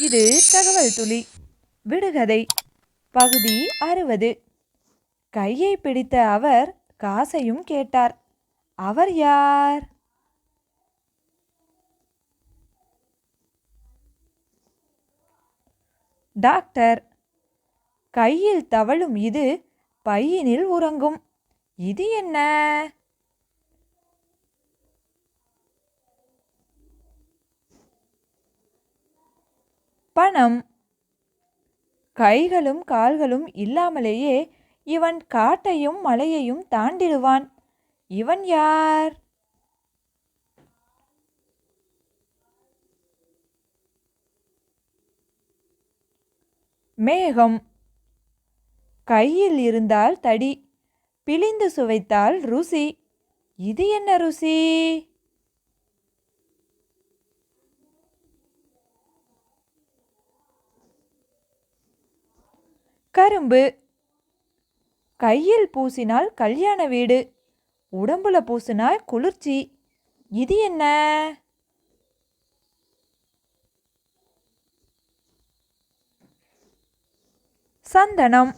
இது தகவல் துளி. விடுகதை. பகுதி அறுபது. கையை பிடித்த அவர் காசையும் கேட்டார். அவர் யார்? டாக்டர். கையில் தவழும் இது பையினில் உறங்கும். இது என்ன? பணம் கைகளும் கால்களும் இல்லாமலேயே இவன் காட்டையும் மலையையும் தாண்டிடுவான். இவன் யார்? மேகம். கையில் இருந்தால் தடி பிழிந்து சுவைத்தால் ருசி. இது என்ன ருசி? கரும்பு. கையில் பூசினால் கல்யாண வீடு. உடம்புல பூசினால் குளிர்ச்சி. இது என்ன? சந்தனம்.